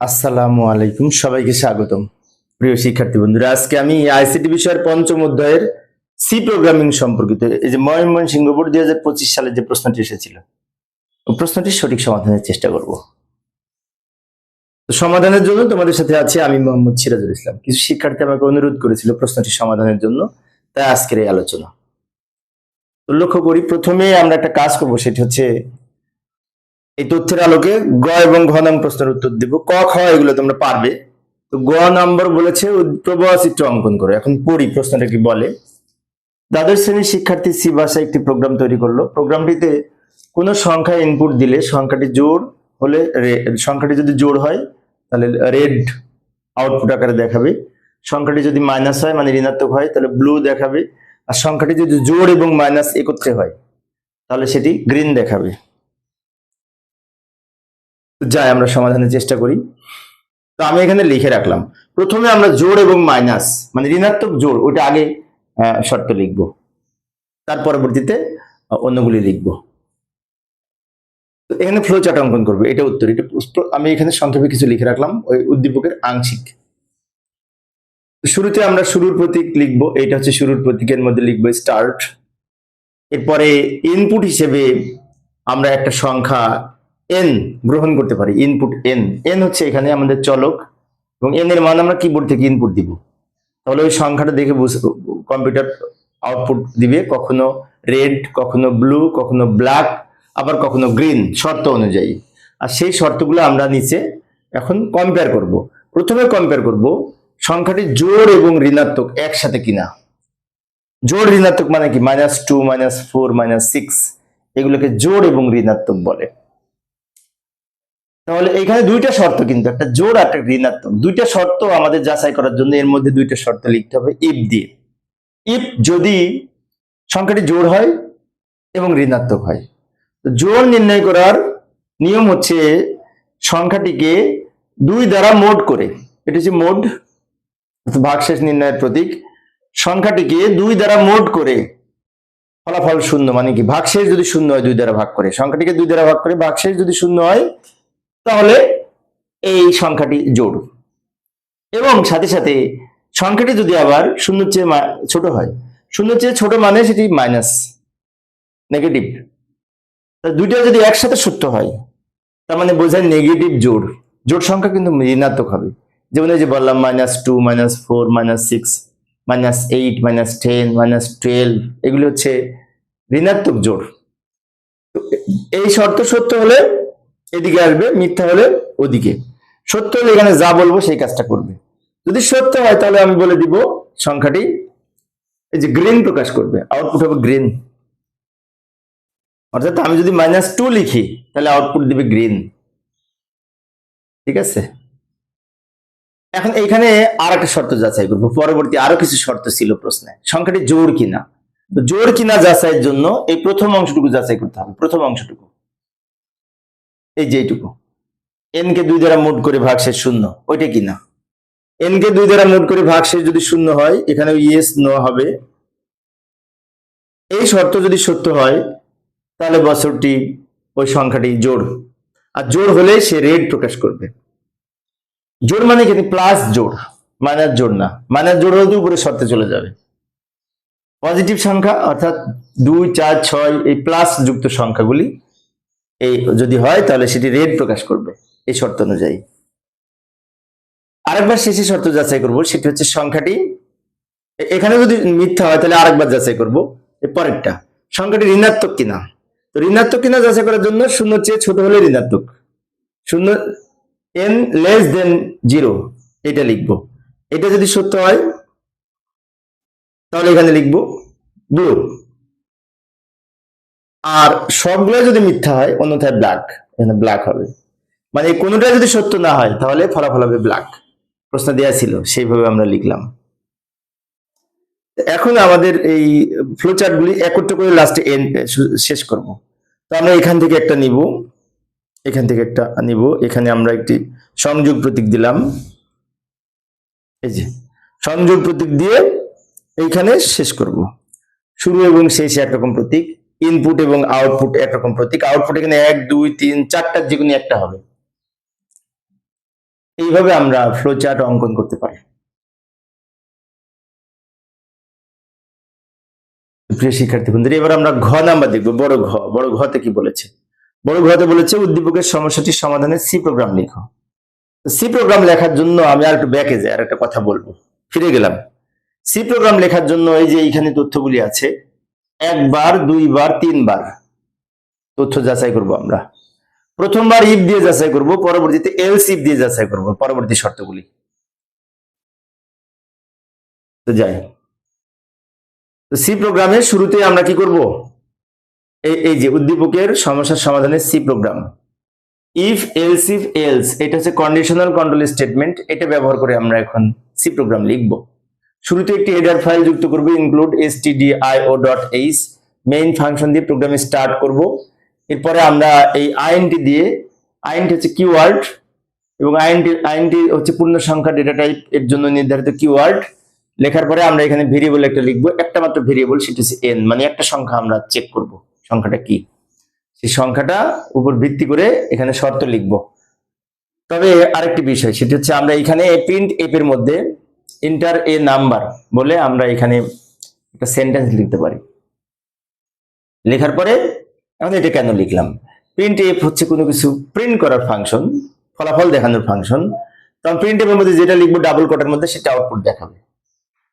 আসসালামু আলাইকুম, সবাইকে স্বাগতম। প্রিয় শিক্ষার্থী বন্ধুরা, আজকে আমি আইসিটি বিষয়ের পঞ্চম অধ্যায়ের সি প্রোগ্রামিং সম্পর্কিত এই যে ময়মনসিংহ বোর্ড দুই হাজার পঁচিশ সালে যে প্রশ্নটি এসেছিল প্রশ্নটির সঠিক সমাধানের চেষ্টা করব। সমাধানের জন্য তোমাদের সাথে আছি আমি মোহাম্মদ সিরাজুল ইসলাম। কিছু শিক্ষার্থী আমাকে অনুরোধ করেছিল প্রশ্নটি সমাধানের জন্য, তাই আজকের এই আলোচনা। লক্ষ্য করি, প্রথমে আমরা একটা কাজ করব, সেটি হচ্ছে এই তথ্যের আলোকে গ এবং ঘ নাম প্রশ্নের উত্তর দিব। ক, খ, এগুলো তোমরা পারবে। তো গ নম্বর বলেছে প্রবাহ চিত্র অঙ্কন করো। এখন পড়ি, প্রশ্নটা কি বলে? দ্বাদশ শ্রেণির শিক্ষার্থী সি ভাষায় একটি প্রোগ্রাম তৈরি করল। প্রোগ্রামটিতে কোনো সংখ্যা ইনপুট দিলে সংখ্যাটি জোর হলে সংখ্যাটি যদি জোর হয়, তাহলে রেড আউটপুট আকারে দেখাবে। সংখ্যাটি যদি মাইনাস হয় মানে ঋণাত্মক হয়, তাহলে ব্লু দেখাবে। আর সংখ্যাটি যদি জোর এবং মাইনাস একত্রে হয়, তাহলে সেটি গ্রিন দেখাবে। যাই আমরা সমাধানের চেষ্টা করি। তো আমি এখানে লিখে রাখলাম। প্রথমে আমরা জোড় এবং মাইনাস মানে ঋণাত্মক জোড় ওটা আগে শর্ত লিখব। তার পরবর্তীতে অন্যগুলি লিখব। এখানে ফ্লো চার্ট অঙ্কন করব। এটা উত্তর। এটা আমি এখানে সংক্ষেপে কিছু লিখে রাখলাম, ওই উদ্দীপকের আংশিক। শুরুতে আমরা শুরুর প্রতীক লিখব। এটা হচ্ছে শুরুর প্রতীকের মধ্যে লিখব স্টার্ট এরপরে ইনপুট হিসেবে আমরা একটা সংখ্যা এন গ্রহণ করতে পারি ইনপুট এন এন হচ্ছে এখানে আমাদের চলক, এবং এন এর মান আমরা কিবোর্ড থেকে ইনপুট দিব। তাহলে ওই সংখ্যাটা দেখে কম্পিউটার আউটপুট দিবে, কখনো রেড কখনো ব্লু কখনো ব্ল্যাক আবার কখনো গ্রিন শর্ত অনুযায়ী। আর সেই শর্তগুলো আমরা নিচে এখন কম্পেয়ার করব। প্রথমে কম্পেয়ার করব সংখ্যাটি জোড় এবং ঋণাত্মক একসাথে কিনা। জোড় ঋণাত্মক মানে কি? Minus two minus four minus six এগুলোকে জোড় এবং ঋণাত্মক বলে। তাহলে এখানে দুইটা শর্ত কিন্তু, একটা জোর আর একটা ঋণাত্মক। দুইটা শর্ত আমাদের যাচাই করার জন্য এর মধ্যে দুইটা শর্ত লিখতে হবে ইফ দিয়ে। ইফ যদি সংখ্যাটি জোর হয় এবং ঋণাত্মক হয়। জোড় নির্ণয় করার নিয়ম হচ্ছে সংখ্যাটিকে দুই দ্বারা মোড করে, এটা হচ্ছে মোড ভাগশেষ নির্ণয়ের প্রতীক, সংখ্যাটিকে দুই দ্বারা মোড করে, ফলাফল শূন্য মানে কি? ভাগশেষ যদি শূন্য হয়, দুই দ্বারা ভাগ করে। সংখ্যাটিকে দুই দ্বারা ভাগ করে, ভাগশেষ যদি শূন্য হয় তাহলে এই সংখ্যাটি জোড়। এবং সাথে সাথে সংখ্যাটি যদি আবার শূন্য চেয়ে ছোট হয় শূন্য চেয়ে ছোট মানে সেটি মাইনাস নেগেটিভ দুইটা যদি একসাথে সত্য হয়, তার মানে বোঝায় নেগেটিভ জোড়। জোড় সংখ্যা কিন্তু ঋণাত্মক হবে। যেমন এই যে বললাম minus two minus four minus six minus eight minus ten minus twelve এগুলো হচ্ছে ঋণাত্মক তো এই শর্ত সত্য হলে এদিকে আসবে, মিথ্যা হলে ওদিকে। সত্য হলে এখানে যা বলব সেই কাজটা করবে। যদি সত্য হয় তাহলে আমি বলে দিব সংখ্যাটি, এই যে গ্রিন প্রকাশ করবে আউটপুট হবে গ্রিন অর্থাৎ আমি যদি মাইনাস টু লিখি, তাহলে আউটপুট দিবে গ্রিন ঠিক আছে? এখন এইখানে আর একটা শর্ত যাচাই করব। পরবর্তী আরও কিছু শর্ত ছিল প্রশ্নে। সংখ্যাটি জোর কিনা? জোর কিনা যাচাইয়ের জন্য এই প্রথম অংশটুকু যাচাই করতে হবে, প্রথম অংশটুকু। এই যে এইটুকু। এন কে দুই দ্বারা মোট করে ভাগশেষ শূন্য, ওইটা কিনা এন কে দুই দ্বারা মোট করে ভাগশেষ যদি শূন্য হয় এখানে ইয়েস নো হবে। এই শর্ত যদি সত্য হয়, তাহলে বছরটি ওই সংখ্যাটি জোর আর জোর হলে সে রেড প্রকাশ করবে। জোর মানে কি? প্লাস জোর মাইনাস জোর না। মাইনাস জোর হলে উপরে শর্তে চলে যাবে। পজিটিভ সংখ্যা, অর্থাৎ দুই, চার, ছয়, এই প্লাস যুক্ত সংখ্যাগুলি এই যদি হয় তাহলে সেটি রেড প্রকাশ করবে, এই শর্ত অনুযায়ী। আরেকবার শেষে শর্ত যাচাই করব, সেটি হচ্ছে সংখ্যাটি। এখানে যদি মিথ্যা হয় তাহলে আরেকবার যাচাই করব এর পরেরটা। সংখ্যাটি ঋণাত্মক কিনা? তো ঋণাত্মক কিনা যাচাই করার জন্য শূন্য চেয়ে ছোট হলে ঋণাত্মক। শূন্য এন লেস দেন জিরো এটা লিখব। এটা যদি সত্য হয়, তাহলে এখানে লিখব ব্লু আর সবগুলো যদি মিথ্যা হয়, অন্যথায় ব্ল্যাক এখানে ব্ল্যাক হবে। মানে কোনোটা যদি সত্য না হয়, তাহলে ফলাফল হবে ব্ল্যাক প্রশ্ন দেওয়া ছিল, সেইভাবে আমরা লিখলাম। এখন আমাদের এই ফ্লোচার্ট গুলি একত্র করে লাস্টে শেষ করব। তো আমরা এখান থেকে একটা নিব। এখান থেকে একটা নিব। এখানে আমরা একটি সংযোগ প্রতীক দিলাম। এই যে, সংযোগ প্রতীক দিয়ে এইখানে শেষ করব। শুরু এবং শেষে একরকম প্রতীক। ইনপুট এবং আউটপুট একরকম প্রতীক। আউটপুট এখানে এক, দুই, তিন চারটার যে কোনো একটা হবে। এইভাবে আমরা ফ্লো চার্ট অঙ্কন করতে পারি। প্রিয় শিক্ষার্থী বন্ধুরা, এবার আমরা ঘ নাম্বার দেখব। বড় ঘ, বড় ঘতে কি বলেছে? বড় ঘতে বলেছে, উদ্দীপকের সমস্যাটির সমাধানে সি প্রোগ্রাম লিখো। সি প্রোগ্রাম লেখার জন্য আমি আর একটু ব্যাকে যাই, আর একটা কথা বলব। ফিরে গেলাম। সি প্রোগ্রাম লেখার জন্য এই যে এইখানে তথ্যগুলি আছে একবার, দুইবার, তিনবার তথ্য যাচাই করব আমরা। প্রথমবার ইফ দিয়ে যাচাই করব, পরবর্তীতে এলস ইফ দিয়ে যাচাই করব, পরবর্তী শর্তগুলি। তো যাই। তো সি প্রোগ্রামের শুরুতে আমরা কি করব? এই এই যে উদ্দীপকের সমস্যার সমাধানের C program if else if else এটা হচ্ছে কন্ডিশনাল কন্ট্রোল স্টেটমেন্ট এটা ব্যবহার করে আমরা এখন সি প্রোগ্রাম লিখব। শুরুতে একটি হেডার ফাইল যুক্ত করব include stdio dot H main function দিয়ে প্রোগ্রাম স্টার্ট করব। এরপরে আমরা এই আইএনটি দিয়ে আইএনটি হচ্ছে কিওয়ার্ড এবং আইএনটি আইএনটি হচ্ছে পূর্ণ সংখ্যা ডেটা টাইপের জন্য নির্ধারিত কিওয়ার্ড লেখার পরে আমরা এখানে ভেরিয়েবল একটা লিখব, একটা মাত্র ভেরিয়েবল সেটা হচ্ছে এন মানে একটা সংখ্যা আমরা চেক করব, সংখ্যাটা কি? সেই সংখ্যাটা উপর ভিত্তি করে এখানে শর্ত লিখব। তবে আরেকটি বিষয়, সেটি হচ্ছে আমরা এখানে প্রিন্ট এপ এর মধ্যে ইন্টার এ নাম্বার বলে আমরা এখানে একটা সেন্টেন্স লিখতে পারি। লেখার পরে এখন এটা কেন লিখলাম? প্রিন্ট এফ হচ্ছে কোনো কিছু প্রিন্ট করার ফাংশন ফলাফল দেখানোর ফাংশন তখন প্রিন্ট এফের মধ্যে যেটা লিখব ডাবল কোটার মধ্যে সেটা আউটপুট দেখাবে।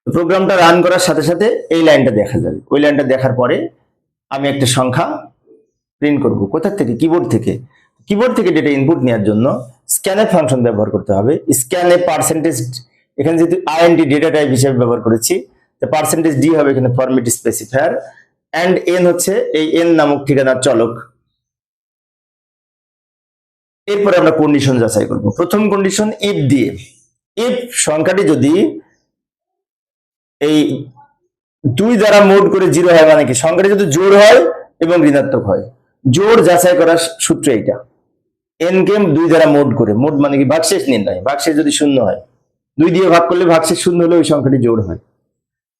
প্রোগ্রামটা রান করার সাথে সাথে এই লাইনটা দেখা যাবে। ওই লাইনটা দেখার পরে আমি একটা সংখ্যা প্রিন্ট করব। কোথা থেকে? কিবোর্ড থেকে। কিবোর্ড থেকে ডেটা ইনপুট নেওয়ার জন্য স্ক্যানের ফাংশন ব্যবহার করতে হবে। স্ক্যানে পার্সেন্টেজ এখানে যেহেতু আইএনটি ডেটা টাইপ হিসেবে ব্যবহার করেছি তো পার্সেন্টেজ ডি হবে এখানে ফরমেট স্পেসিফায়ার অ্যান্ড এন হচ্ছে এই এন নামক ঠিকানার চলক। এরপরে আমরা কন্ডিশন যাচাই করব। প্রথম কন্ডিশন ইফ দিয়ে। ইফ সংখ্যাটি যদি এই দুই দ্বারা মোড করে জিরো হয় মানে কি? সংখ্যাটি যদি জোড় হয় এবং ঋণাত্মক হয়। জোড় যাচাই করার সূত্র এইটা। এন গেম দুই দ্বারা মোড করে। মোড মানে কি? ভাগশেষ নির্ণয়। ভাগশেষ যদি শূন্য হয়। দুই দিয়ে ভাগ করলে ভাগশেষ শূন্য হলে ওই সংখ্যাটি জোর হয়।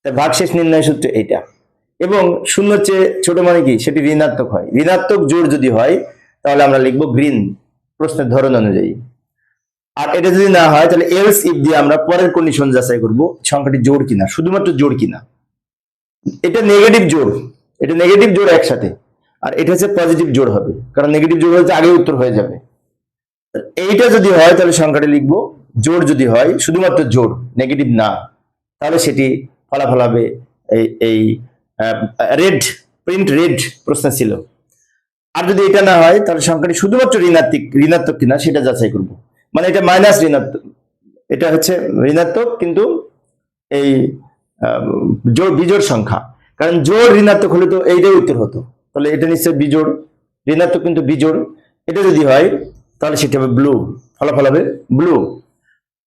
তাই ভাগশেষ নির্ণয় সূত্র এইটা। এবং শূন্য চেয়ে ছোট মানে কি? সেটি ঋণাত্মক হয়। ঋণাত্মক জোর যদি হয়, তাহলে আমরা লিখব গ্রিন প্রশ্নের ধরন অনুযায়ী। আর এটা যদি না হয়, তাহলে এলস ইফ দিয়ে আমরা পরের কন্ডিশন যাচাই করব সংখ্যাটি জোর কিনা, শুধুমাত্র জোর কিনা। এটা নেগেটিভ জোর এটা নেগেটিভ জোর একসাথে। আর এটা হচ্ছে পজিটিভ জোর হবে। কারণ নেগেটিভ জোর হচ্ছে আগে উত্তর হয়ে যাবে। এইটা যদি হয়, তাহলে সংখ্যাটি লিখব জোড় যদি হয়, শুধুমাত্র জোর নেগেটিভ না, তাহলে সেটি ফলাফল হবে এই এই রেড প্রিন্ট রেড প্রশ্ন ছিল। আর যদি এটা না হয়, তাহলে সংখ্যাটি শুধুমাত্র ঋণাত্মক ঋণাত্মক কিনা সেটা যাচাই করব। মানে এটা মাইনাস ঋণাত্মক, এটা হচ্ছে ঋণাত্মক কিন্তু এই জোর জোড় বিজোড় সংখ্যা। কারণ জোর ঋণাত্মক হলে তো এইটাই উত্তর হতো। তাহলে এটা নিশ্চয় বিজোড়, ঋণাত্মক কিন্তু বিজোড়। এটা যদি হয়, তাহলে সেটা হবে ব্লু ফলাফল হবে ব্লু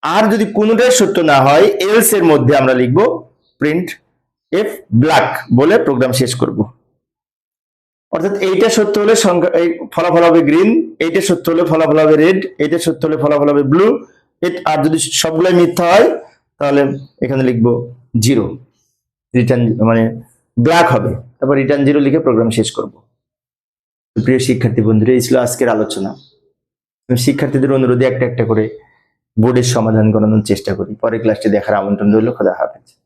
আর যদি কোনোটাই সত্য না হয় এলস এর মধ্যে আমরা লিখব প্রিন্ট এফ ব্ল্যাক বলে প্রোগ্রাম শেষ করব। অর্থাৎ এইটা সত্য হলে সংখ্যা, এই ফলাফল হবে গ্রিন এইটা সত্য হলে ফলাফল হবে রেড এইটা সত্য হলে ফলাফল হবে ব্লু আর যদি সবগুলাই মিথ্যা হয়, তাহলে এখানে লিখব জিরো রিটার্ন মানে ব্ল্যাক হবে। তারপর রিটার্ন জিরো লিখে প্রোগ্রাম শেষ করব। প্রিয় শিক্ষার্থী বন্ধুরা, এই ছিল আজকের আলোচনা। শিক্ষার্থীদের অনুরোধে একটা একটা করে বোর্ডের সমাধান করানোর চেষ্টা করি। পরে ক্লাসটি দেখার আমন্ত্রণ রইল খোদা হাফেজ।